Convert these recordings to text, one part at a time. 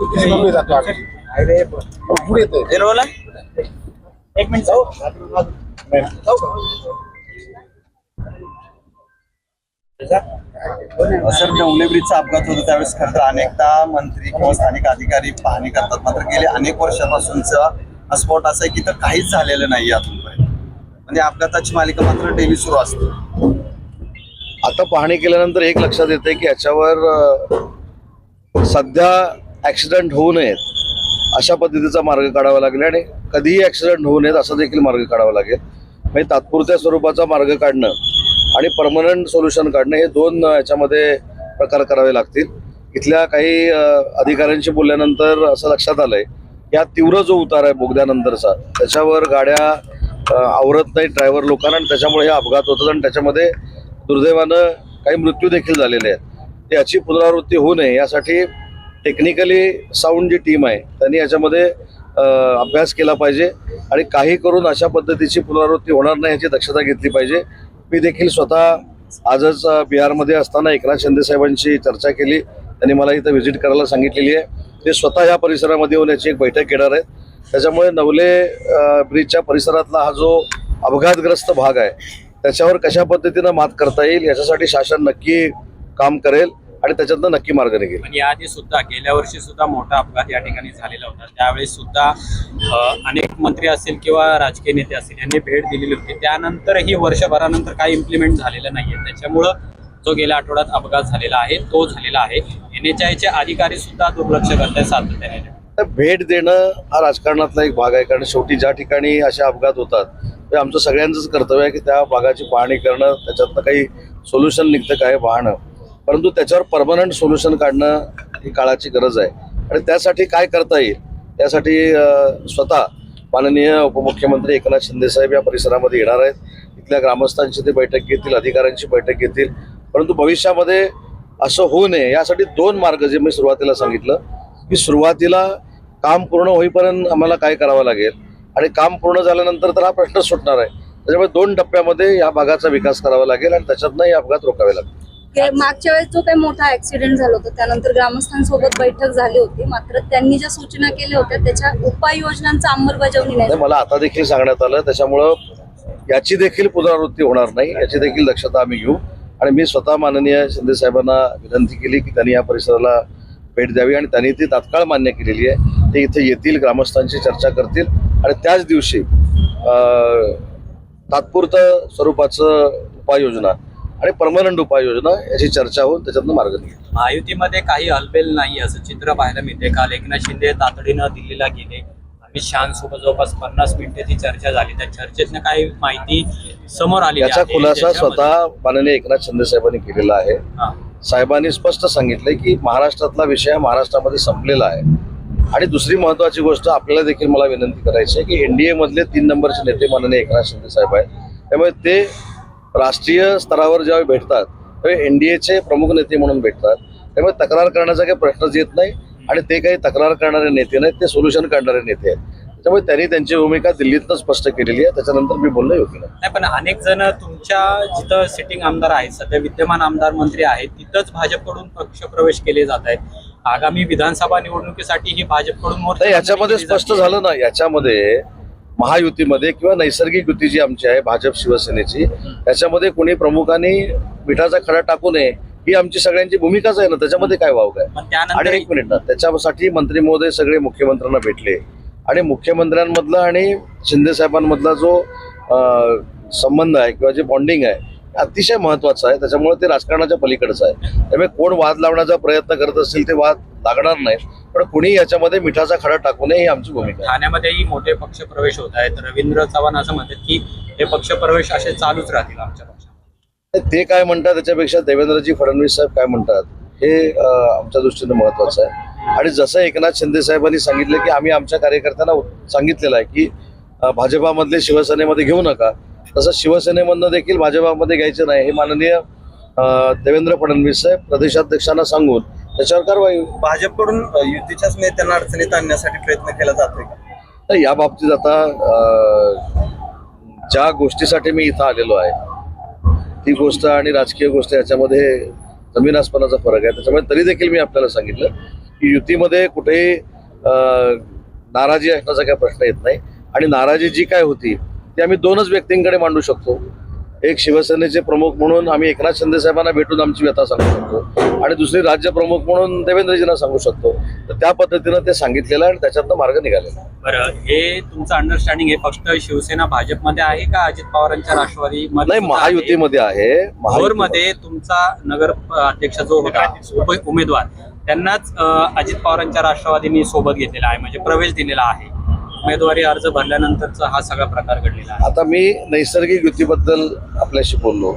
पुढे जातो आम्ही. पुढे येतोय. एक मिनिट. जाऊ. सर नवले ब्रिजचा अपघात होतो त्यावेळेस खरं तर अनेकदा मंत्री किंवा स्थानिक अधिकारी पाहणी करतात. मात्र गेले अनेक वर्षापासूनचा स्पॉट असा आहे की तर काहीच झालेलं नाही अजूनपर्यंत म्हणजे अपघाताची मालिका मात्र डेली सुरू असते. आता पाहणी केल्यानंतर एक लक्षात येते की याच्यावर सध्या ॲक्सिडेंट होऊ नयेत अशा पद्धतीचा मार्ग काढावा लागेल आणि कधीही ॲक्सिडेंट होऊ नयेत असा देखील मार्ग काढावा लागेल. म्हणजे तात्पुरत्या स्वरूपाचा मार्ग काढणं आणि परमनंट सोल्युशन काढणं हे दोन याच्यामध्ये प्रकार करावे लागतील. इथल्या काही अधिकाऱ्यांशी बोलल्यानंतर असं लक्षात आलं आहे हा तीव्र जो उतार आहे बोगद्यानंतरचा त्याच्यावर गाड्या आवरत नाही ड्रायव्हर लोकांना आणि त्याच्यामुळे हे अपघात होतात आणि त्याच्यामध्ये दुर्दैवानं काही मृत्यू देखील झालेले आहेत. याची पुनरावृत्ती होऊ नये यासाठी टेक्निकली साऊंड जी टीम आहे त्यांनी याच्यामध्ये अभ्यास केला पाहिजे आणि काही करून अशा पद्धतीची पुनरावृत्ती होणार नाही याची दक्षता घेतली पाहिजे. मी देखील स्वतः आजच बिहारमध्ये असताना एकनाथ शिंदे साहेबांशी चर्चा केली. त्यांनी मला इथं व्हिजिट करायला सांगितलेली आहे. ते स्वतः या परिसरामध्ये येऊन याची एक बैठक घेणार आहेत. त्याच्यामुळे नवले ब्रिजच्या परिसरातला हा जो अपघातग्रस्त भाग आहे त्याच्यावर कशा पद्धतीनं मात करता येईल याच्यासाठी शासन नक्की काम करेल. आणि त्याच्यातनं नक्की मार्ग निघेल. पण याआधी सुद्धा गेल्या वर्षी सुद्धा मोठा अपघात या ठिकाणी झालेला होता. त्यावेळेस सुद्धा अनेक मंत्री असतील किंवा राजकीय नेते असतील यांनी भेट दिलेली होती. त्यानंतरही वर्षभरानंतर काही इम्प्लिमेंट झालेलं नाहीये. त्याच्यामुळं जो गेल्या आठवड्यात अपघात झालेला आहे तो झालेला आहे. एन एच आयचे अधिकारी सुद्धा दुर्लक्ष करत आहेत सातत्याने भेट देणं हा राजकारणातला एक भाग आहे. कारण शेवटी ज्या ठिकाणी असे अपघात होतात ते आमचं सगळ्यांचंच कर्तव्य आहे की त्या भागाची पाहणी करणं त्याच्यातनं काही सोल्युशन निघतं काय पाहणं परंतु त्याच्यावर परमनंट सोल्युशन काढणं ही काळाची गरज आहे. आणि त्यासाठी काय करता येईल? त्यासाठी स्वतः माननीय उपमुख्यमंत्री एकनाथ शिंदेसाहेब या परिसरामध्ये येणार आहेत. इथल्या ग्रामस्थांची ते बैठक घेतील अधिकाऱ्यांची बैठक घेतील. परंतु भविष्यामध्ये असं होऊ नये यासाठी दोन मार्ग जे मी सुरुवातीला सांगितलं की सुरुवातीला काम पूर्ण होईपर्यंत आम्हाला काय करावं लागेल? आणि काम पूर्ण झाल्यानंतर तर हा प्रश्न सुटणार आहे. त्याच्यामुळे दोन टप्प्यामध्ये या भागाचा विकास करावा लागेल आणि त्याच्यातनं हे अपघात रोखावे लागतील. मागच्या वेळेस जो काही मोठा ऍक्सिडेंट झाला होता त्यानंतर ग्रामस्थांसोबत बैठक झाली होती. मात्र त्यांनी ज्या सूचना केल्या होत्या त्याच्या उपाययोजनांचा अंमलबजावणी नाही मला आता देखील सांगण्यात आलं. त्याच्यामुळं याची देखील पुनरावृत्ती होणार नाही. याची देखील दक्षता आम्ही घेऊ. आणि मी स्वतः माननीय शिंदे साहेबांना विनंती केली की त्यांनी या परिसराला भेट द्यावी आणि त्यांनी ती तात्काळ मान्य केलेली आहे. ते इथे येतील ग्रामस्थांशी चर्चा करतील आणि त्याच दिवशी तात्पुरतं स्वरूपाचं उपाययोजना आणि परमनंट उपाययोजना याची चर्चा होऊन त्याच्यातनं मार्ग निघेल. महायुतीमध्ये काही हलबेल नाही असं चित्र पाहायला मिळते. काल एकनाथ शिंदे तातडीनं दिल्लीला गेले. अमित शहासोबत जवळपास पन्नास मिनिटे ती चर्चा झाली. त्या चर्चेतनं काही माहिती समोर आली याचा खुलासा स्वतः माननीय एकनाथ शिंदे साहेबांनी केलेला आहे. साहेबांनी स्पष्ट सांगितलंय की महाराष्ट्रातला विषय हा महाराष्ट्रामध्ये संपलेला आहे. आणि दुसरी महत्वाची गोष्ट आपल्याला देखील मला विनंती करायची आहे की एनडीए मधले तीन नंबरचे नेते माननीय एकनाथ शिंदे साहेब आहेत. त्यामुळे ते राष्ट्रीय स्तरावर जेव्हा भेटतात तेव्हा एनडीएचे प्रमुख नेते म्हणून भेटतात. त्यामुळे तक्रार करण्याचा काही प्रश्नच येत नाही आणि ते काही तक्रार करणारे नेते नाहीत ते सोल्युशन काढणारे नेते आहेत. त्यामुळे त्यांनी त्यांची भूमिका दिल्लीतनं स्पष्ट केलेली आहे. त्याच्यानंतर मी बोलणं योग्य नाही पण अनेक जण तुमच्या जिथं सिटिंग आमदार आहेत सध्या विद्यमान आमदार मंत्री आहेत तिथंच भाजपकडून पक्षप्रवेश केले जात आहेत. आगामी विधानसभा निवडणुकीसाठी ही भाजपकडून याच्यामध्ये स्पष्ट. झालं ना याच्यामध्ये महायुतीमध्ये किंवा नैसर्गिक युती जी आमची आहे भाजप शिवसेनेची त्याच्यामध्ये कोणी प्रमुखांनी मिठाचा खडा टाकू नये ही आमची सगळ्यांची भूमिकाच आहे ना त्याच्यामध्ये काय वाव काय? आणि एक मिनिट ना त्याच्यासाठी मंत्री महोदय सगळे मुख्यमंत्र्यांना भेटले. आणि मुख्यमंत्र्यांमधला आणि शिंदे साहेबांमधला जो संबंध आहे किंवा जे बॉन्डिंग आहे अतिशय महत्वाचं आहे. त्याच्यामुळे ते राजकारणाच्या पलीकडचं आहे. त्यामुळे कोण वाद लावण्याचा प्रयत्न करत असेल ते वाद लागणार नाहीत. पण कुणी याच्यामध्ये मिठाचा खडा टाकू नये ही आमची भूमिका आहे. ठाण्यामध्येही मोठे पक्षप्रवेश होत आहेत. रवींद्र चव्हाण असं म्हणतात की हे पक्षप्रवेश असे चालूच राहतील आमच्या पक्षात ते काय म्हणतात त्याच्यापेक्षा देवेंद्रजी फडणवीस साहेब काय म्हणतात हे अं, आमच्या दृष्टीने महत्वाचं आहे. आणि जसं एकनाथ शिंदे साहेबांनी सांगितलं की आम्ही आमच्या कार्यकर्त्यांना सांगितलेलं आहे की अं, भाजपामधले शिवसेनेमध्ये घेऊ नका. तसं शिवसेनेमधनं देखील भाजपामध्ये घ्यायचं नाही हे माननीय अं, देवेंद्र फडणवीस साहेब प्रदेशाध्यक्षांना सांगून त्याच्यावर कारवाई होईल. भाजपकडून अ, युतीच्याच नेत्यांना अडचणीत आणण्यासाठी प्रयत्न केला जातोय का? तर या बाबतीत आता अं, ज्या गोष्टीसाठी मी इथं आलेलो आहे ती गोष्ट आणि राजकीय गोष्ट याच्यामध्ये जमीन आसमानाचा फरक आहे. त्याच्यामुळे तरी देखील मी आपल्याला सांगितलं की युतीमध्ये कुठेही अं, नाराजी असण्याचा काही प्रश्न येत नाही. आणि नाराजी जी काय होती ती आम्ही दोनच व्यक्तींकडे मांडू शकतो. एक शिवसेनेचे प्रमुख म्हणून आम्ही एकनाथ शिंदे साहेबांना भेटून आमची व्यथा सांगू शकतो. आणि दुसरी राज्य प्रमुख म्हणून देवेंद्रजींना सांगू शकतो. तर त्या पद्धतीनं ते सांगितलेलं आणि त्याच्यातनं मार्ग निघालेला. बरं हे तुमचं अंडरस्टँडिंग हे फक्त शिवसेना भाजपमध्ये आहे का अजित पवारांच्या राष्ट्रवादी नाही महायुतीमध्ये आहे. महायुतीमध्ये. मध्ये तुमचा नगर अध्यक्ष जो होता उमेदवार त्यांनाच अजित पवारांच्या राष्ट्रवादींनी सोबत घेतलेला आहे म्हणजे प्रवेश दिलेला आहे. उमेदवारी अर्ज भरल्यानंतरचा हा सगळा प्रकार घडलेला आहे. आता मी नैसर्गिक युतीबद्दल आपल्याशी बोललो.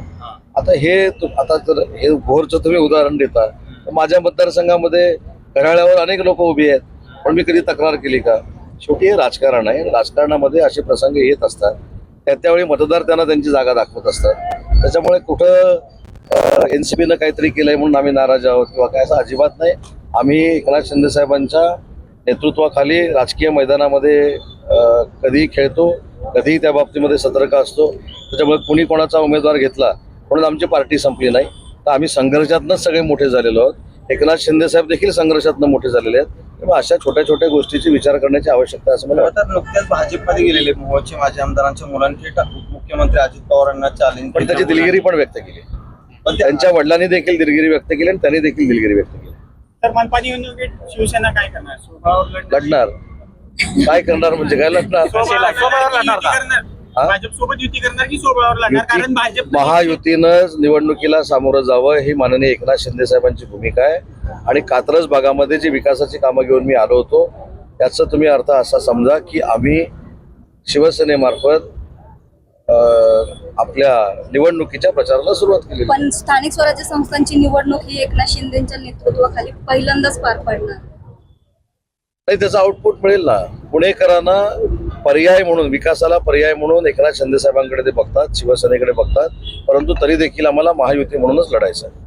आता हे आता जर हे भोरचं तुम्ही उदाहरण देता. तर माझ्या मतदारसंघामध्ये घड्याळ्यावर अनेक लोक उभी आहेत. पण मी कधी तक्रार केली का? शेवटी हे राजकारण आहे. राजकारणामध्ये असे प्रसंग येत असतात. त्या त्यावेळी मतदार त्यांना त्यांची जागा दाखवत असतात. त्याच्यामुळे कुठं एन सी पीनं काहीतरी केलंय म्हणून आम्ही नाराज आहोत किंवा काय असं अजिबात नाही. आम्ही एकनाथ शिंदे साहेबांच्या नेतृत्वाखाली राजकीय मैदानामध्ये कधीही खेळतो कधीही त्या बाबतीमध्ये सतर्क असतो. त्याच्यामुळे कुणी कोणाचा उमेदवार घेतला म्हणून आमची पार्टी संपली नाही. तर आम्ही संघर्षातनंच सगळे मोठे झालेलो आहोत. एकनाथ शिंदे साहेब देखील संघर्षातनं मोठे झालेले आहेत. त्यामुळे अशा छोट्या छोट्या गोष्टीची विचार करण्याची आवश्यकता असं मला वाटतं. तर नुकतेच भाजपमध्ये गेलेले मोहोळचे माजी आमदारांच्या थेट मुख्यमंत्री अजित पवारांना चॅलेंज पण त्याची दिलगिरी पण व्यक्त केली. पण त्या- त्यांच्या वडिलांनी देखील दिलगिरी व्यक्त केली आणि त्यांनी देखील दिलगिरी व्यक्त केली. तर मनपा निवडणुकीत शिवसेना काय करणार स्वभावावर लढणार? काय करणार म्हणजे काय लढणार स्वभावावर स्वभावावर लढणार युती का? करणार. हा? भाजप सोबत युती करणार की स्वभावावर लढणार कारण युती भाजप महायुतीनं निवडणुकीला सामोरं जावं ही माननीय एकनाथ शिंदे साहेबांची भूमिका आहे आणि कात्रज भागामध्ये जी विकासाची कामं घेऊन मी आलो होतो याचा तुम्ही अर्थ असा समजा की आम्ही शिवसेनेमार्फत अं, आपल्या निवडणुकीच्या प्रचाराला सुरुवात केली पण स्थानिक स्वराज्य संस्थांची निवडणूक ही एकनाथ शिंदेच्या नेतृत्वाखाली पहिल्यांदाच पार पडणार. नाही त्याचा आउटपुट मिळेल ना. पुणेकरांना पर्याय म्हणून विकासाला पर्याय म्हणून एकनाथ शिंदे साहेबांकडे ते बघतात शिवसेनेकडे बघतात. परंतु तरी देखील आम्हाला महायुती म्हणूनच लढायचं आहे.